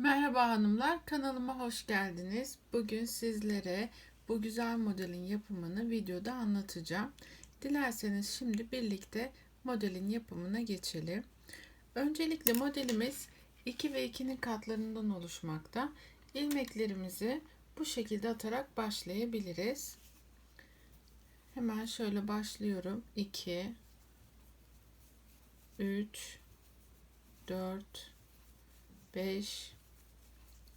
Merhaba hanımlar, kanalıma hoş geldiniz. Bugün sizlere bu güzel modelin yapımını videoda anlatacağım. Dilerseniz şimdi birlikte modelin yapımına geçelim. Öncelikle modelimiz 2 ve 2'nin katlarından oluşmakta. İlmeklerimizi bu şekilde atarak başlayabiliriz. Hemen şöyle başlıyorum. 2 3 4 5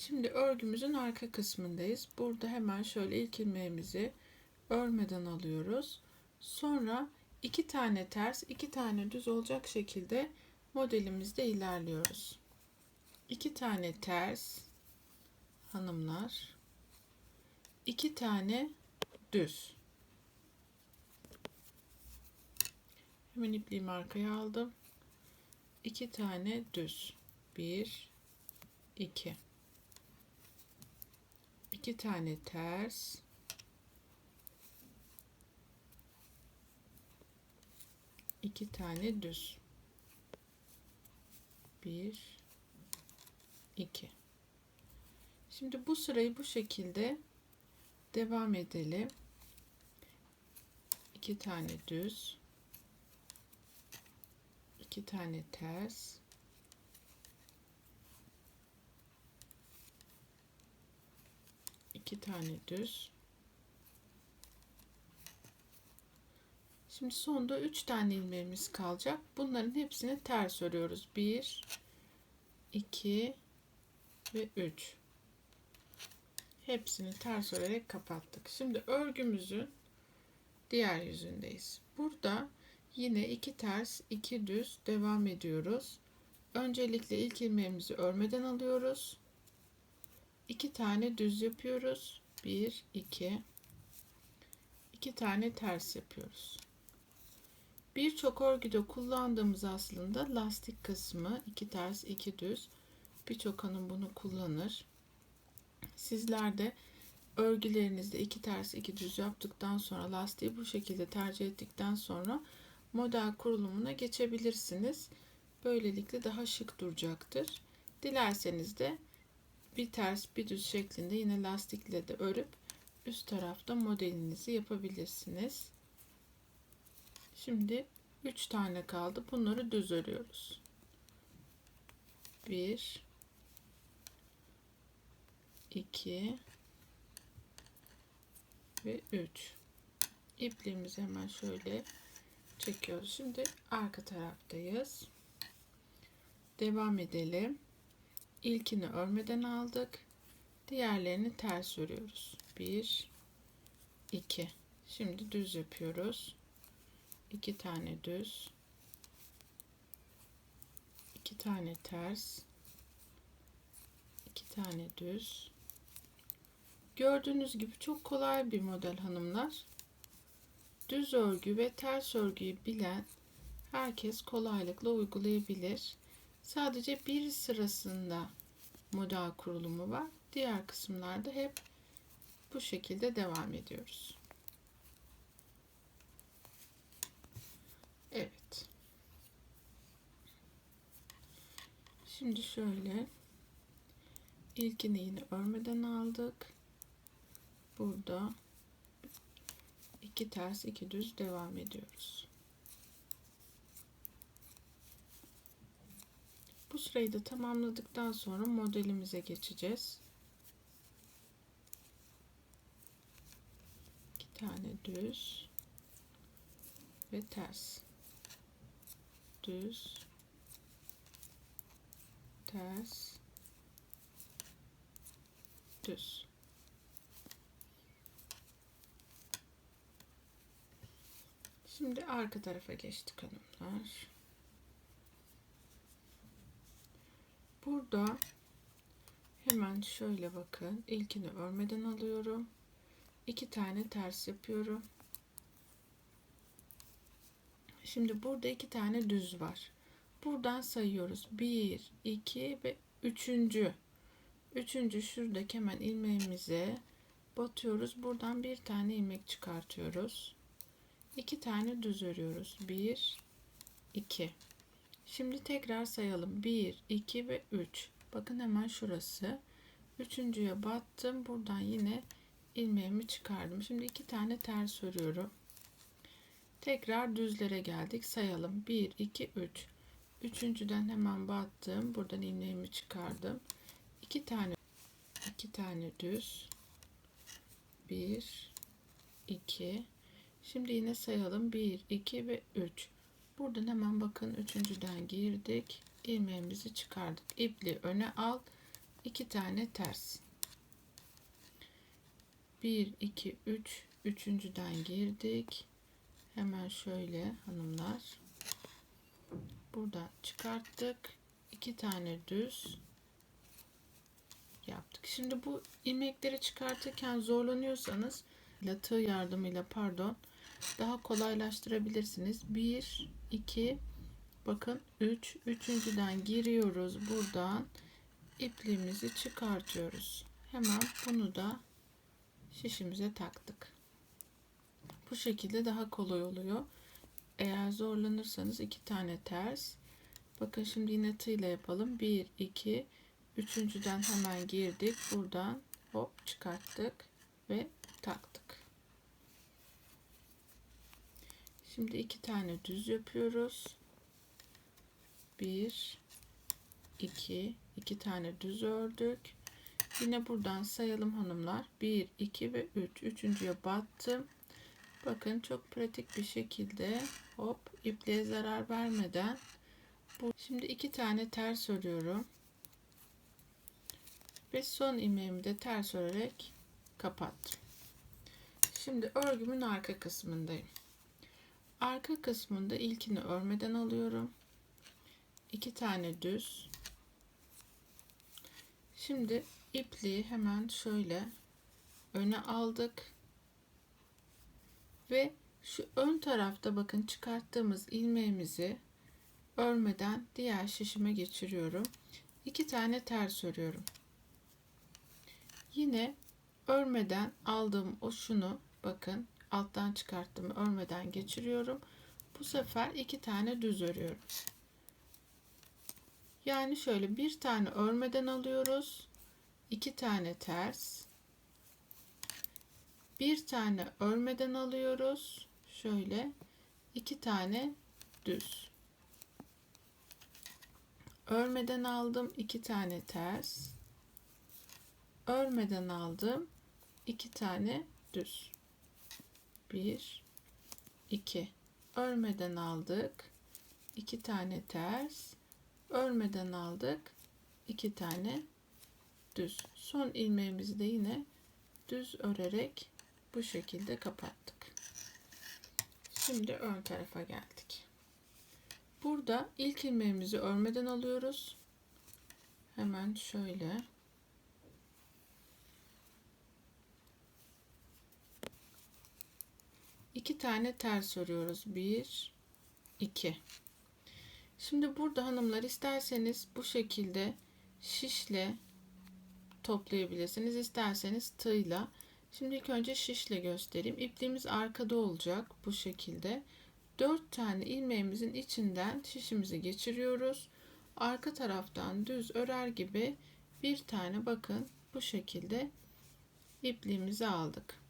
Şimdi örgümüzün arka kısmındayız. Burada hemen şöyle ilk ilmeğimizi örmeden alıyoruz. Sonra iki tane ters, iki tane düz olacak şekilde modelimizde ilerliyoruz. İki tane ters hanımlar, iki tane düz. Hemen ipliğimi arkaya aldım. İki tane düz. Bir, iki iki tane ters. İki tane düz. Bir iki. Şimdi bu sırayı bu şekilde devam edelim. İki tane düz. İki tane ters iki tane düz. Şimdi sonda üç tane ilmeğimiz kalacak. Bunların hepsini ters örüyoruz. Bir, iki ve üç. Hepsini ters örerek kapattık. Şimdi örgümüzün diğer yüzündeyiz. Burada yine iki ters, iki düz devam ediyoruz. Öncelikle ilk ilmeğimizi örmeden alıyoruz iki tane düz yapıyoruz. Bir, iki. iki tane ters yapıyoruz. Birçok örgüde kullandığımız aslında lastik kısmı iki ters iki düz. Birçok hanım bunu kullanır. Sizler de örgülerinizde iki ters iki düz yaptıktan sonra lastiği bu şekilde tercih ettikten sonra model kurulumuna geçebilirsiniz. Böylelikle daha şık duracaktır. Dilerseniz de bir ters bir düz şeklinde yine lastikle de örüp üst tarafta modelinizi yapabilirsiniz. Şimdi 3 tane kaldı. Bunları düz örüyoruz. 1 2 ve 3 ipliğimizi hemen şöyle çekiyoruz. Şimdi arka taraftayız. Devam edelim. İlkini örmeden aldık. Diğerlerini ters örüyoruz. 1 2 Şimdi düz yapıyoruz. 2 tane düz. 2 tane ters. 2 tane düz. Gördüğünüz gibi çok kolay bir model hanımlar. Düz örgü ve ters örgüyü bilen herkes kolaylıkla uygulayabilir. Sadece bir sırasında model kurulumu var. Diğer kısımlarda hep bu şekilde devam ediyoruz. Evet. Şimdi şöyle ilkini yine örmeden aldık. Burada iki ters iki düz devam ediyoruz. Sırayı da tamamladıktan sonra modelimize geçeceğiz. İki tane düz ve ters. Düz, ters, düz. Şimdi arka tarafa geçtik hanımlar. Burada Hemen şöyle bakın. İlkini örmeden alıyorum. İki tane ters yapıyorum. Şimdi burada iki tane düz var. Buradan sayıyoruz. Bir, iki ve üçüncü. Üçüncü şuradaki hemen ilmeğimize batıyoruz. Buradan bir tane ilmek çıkartıyoruz. İki tane düz örüyoruz. Bir, iki. Şimdi tekrar sayalım. Bir, iki ve üç. Bakın hemen şurası. Üçüncüye battım. Buradan yine ilmeğimi çıkardım. Şimdi iki tane ters örüyorum. Tekrar düzlere geldik. Sayalım. 1, 2, 3. Üçüncüden hemen battım. Buradan ilmeğimi çıkardım. İki tane iki tane düz. 1, 2. Şimdi yine sayalım. 1, 2 ve 3. Buradan hemen bakın üçüncüden girdik. ilmeğimizi çıkardık. İpli öne al. iki tane ters. 1, 2, 3. Üçüncüden girdik. Hemen şöyle hanımlar. Burada çıkarttık. iki tane düz yaptık. Şimdi bu ilmekleri çıkartırken zorlanıyorsanız tığ yardımıyla pardon daha kolaylaştırabilirsiniz. 1 2 bakın 3 üçüncüden giriyoruz buradan ipliğimizi çıkartıyoruz. Hemen bunu da şişimize taktık. Bu şekilde daha kolay oluyor. Eğer zorlanırsanız iki tane ters. Bakın şimdi yine tığ ile yapalım. 1 2 üçüncüden hemen girdik. Buradan hop çıkarttık ve taktık. Şimdi iki tane düz yapıyoruz. 1 2 iki tane düz ördük. Yine buradan sayalım hanımlar. 1 2 ve 3. Üçüncüye battım. Bakın çok pratik bir şekilde hop ipliğe zarar vermeden bu şimdi iki tane ters örüyorum ve son ilmeğimi de ters örerek kapattım şimdi örgümün arka kısmındayım arka kısmında ilkini örmeden alıyorum iki tane düz şimdi ipliği hemen şöyle öne aldık ve şu ön tarafta bakın çıkarttığımız ilmeğimizi örmeden diğer şişime geçiriyorum. İki tane ters örüyorum. Yine örmeden aldığım o şunu bakın alttan çıkarttım örmeden geçiriyorum. Bu sefer iki tane düz örüyorum. Yani şöyle bir tane örmeden alıyoruz. iki tane ters bir tane örmeden alıyoruz. Şöyle iki tane düz. Örmeden aldım iki tane ters. Örmeden aldım iki tane düz. Bir, iki. Örmeden aldık iki tane ters. Örmeden aldık iki tane düz. Son ilmeğimizi de yine düz örerek bu şekilde kapattık. Şimdi ön tarafa geldik. Burada ilk ilmeğimizi örmeden alıyoruz. Hemen şöyle iki tane ters örüyoruz. Bir, iki. Şimdi burada hanımlar isterseniz bu şekilde şişle toplayabilirsiniz. İsterseniz tığla Şimdi ilk önce şişle göstereyim. İpliğimiz arkada olacak bu şekilde. 4 tane ilmeğimizin içinden şişimizi geçiriyoruz. Arka taraftan düz örer gibi bir tane bakın bu şekilde ipliğimizi aldık.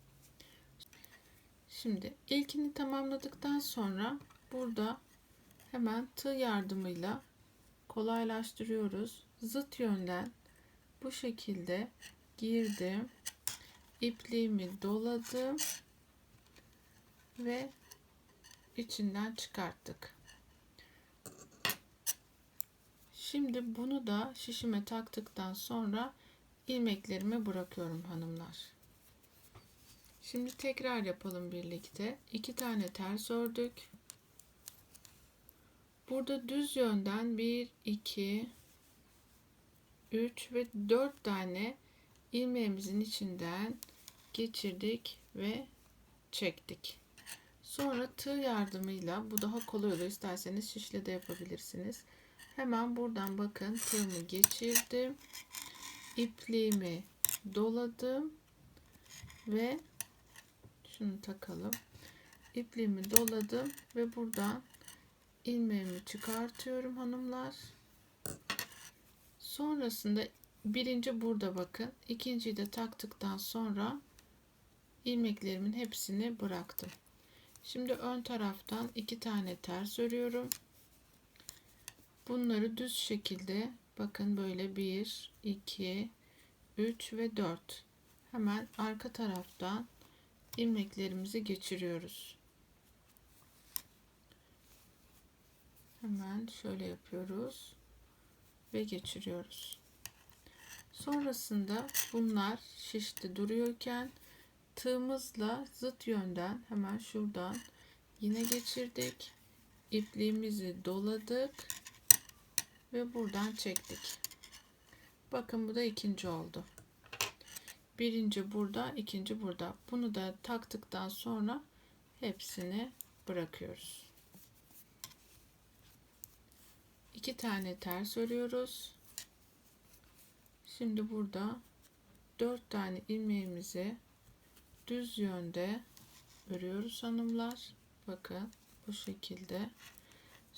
Şimdi ilkini tamamladıktan sonra burada hemen tığ yardımıyla kolaylaştırıyoruz. Zıt yönden bu şekilde girdim ipliğimi doladım ve içinden çıkarttık. Şimdi bunu da şişime taktıktan sonra ilmeklerime bırakıyorum hanımlar. Şimdi tekrar yapalım birlikte. İki tane ters ördük. Burada düz yönden 1 2 3 ve 4 tane ilmeğimizin içinden geçirdik ve çektik. Sonra tığ yardımıyla bu daha kolay olur. İsterseniz şişle de yapabilirsiniz. Hemen buradan bakın tığımı geçirdim. ipliğimi doladım ve şunu takalım. İpliğimi doladım ve buradan ilmeğimi çıkartıyorum hanımlar. Sonrasında birinci burada bakın. ikinciyi de taktıktan sonra ilmeklerimin hepsini bıraktım. Şimdi ön taraftan iki tane ters örüyorum. Bunları düz şekilde bakın böyle 1, 2, 3 ve 4. Hemen arka taraftan ilmeklerimizi geçiriyoruz. Hemen şöyle yapıyoruz ve geçiriyoruz. Sonrasında bunlar şişti duruyorken tığımızla zıt yönden hemen şuradan yine geçirdik. İpliğimizi doladık ve buradan çektik. Bakın bu da ikinci oldu. Birinci burada, ikinci burada. Bunu da taktıktan sonra hepsini bırakıyoruz. İki tane ters örüyoruz. Şimdi burada dört tane ilmeğimizi düz yönde örüyoruz hanımlar. Bakın bu şekilde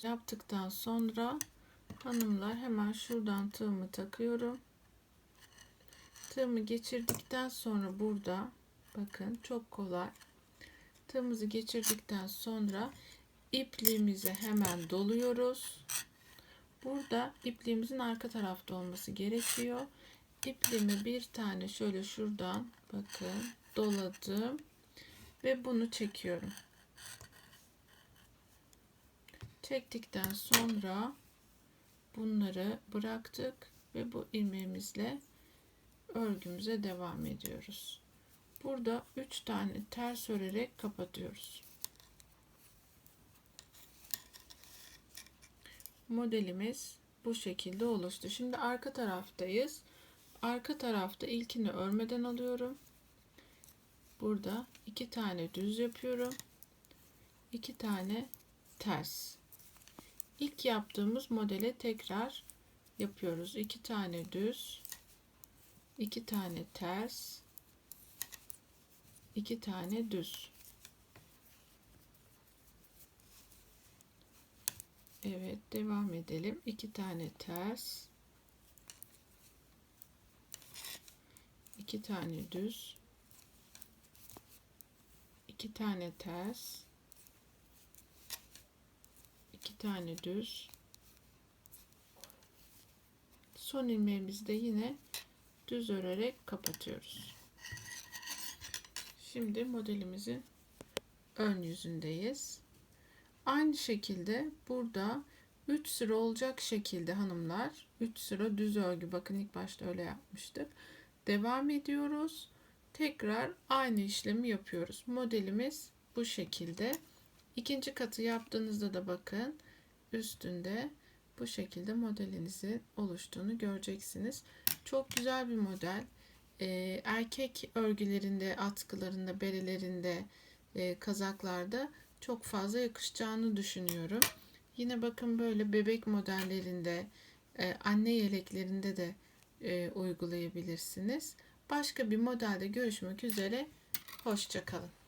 yaptıktan sonra hanımlar hemen şuradan tığımı takıyorum. Tığımı geçirdikten sonra burada bakın çok kolay. Tığımızı geçirdikten sonra ipliğimizi hemen doluyoruz. Burada ipliğimizin arka tarafta olması gerekiyor. İpliğimi bir tane şöyle şuradan bakın doladım ve bunu çekiyorum. Çektikten sonra bunları bıraktık ve bu ilmeğimizle örgümüze devam ediyoruz. Burada 3 tane ters örerek kapatıyoruz. Modelimiz bu şekilde oluştu. Şimdi arka taraftayız. Arka tarafta ilkini örmeden alıyorum. Burada iki tane düz yapıyorum. iki tane ters. İlk yaptığımız modele tekrar yapıyoruz. iki tane düz, iki tane ters, iki tane düz. Evet, devam edelim. iki tane ters, iki tane düz, iki tane ters, iki tane düz. Son ilmeğimizi de yine düz örerek kapatıyoruz. Şimdi modelimizin ön yüzündeyiz. Aynı şekilde burada 3 sıra olacak şekilde hanımlar 3 sıra düz örgü bakın ilk başta öyle yapmıştık. Devam ediyoruz. Tekrar aynı işlemi yapıyoruz. Modelimiz bu şekilde. İkinci katı yaptığınızda da bakın üstünde bu şekilde modelinizin oluştuğunu göreceksiniz. Çok güzel bir model. Ee, erkek örgülerinde, atkılarında, berelerinde, e, kazaklarda çok fazla yakışacağını düşünüyorum. Yine bakın böyle bebek modellerinde, e, anne yeleklerinde de e, uygulayabilirsiniz. Başka bir modelde görüşmek üzere. Hoşçakalın.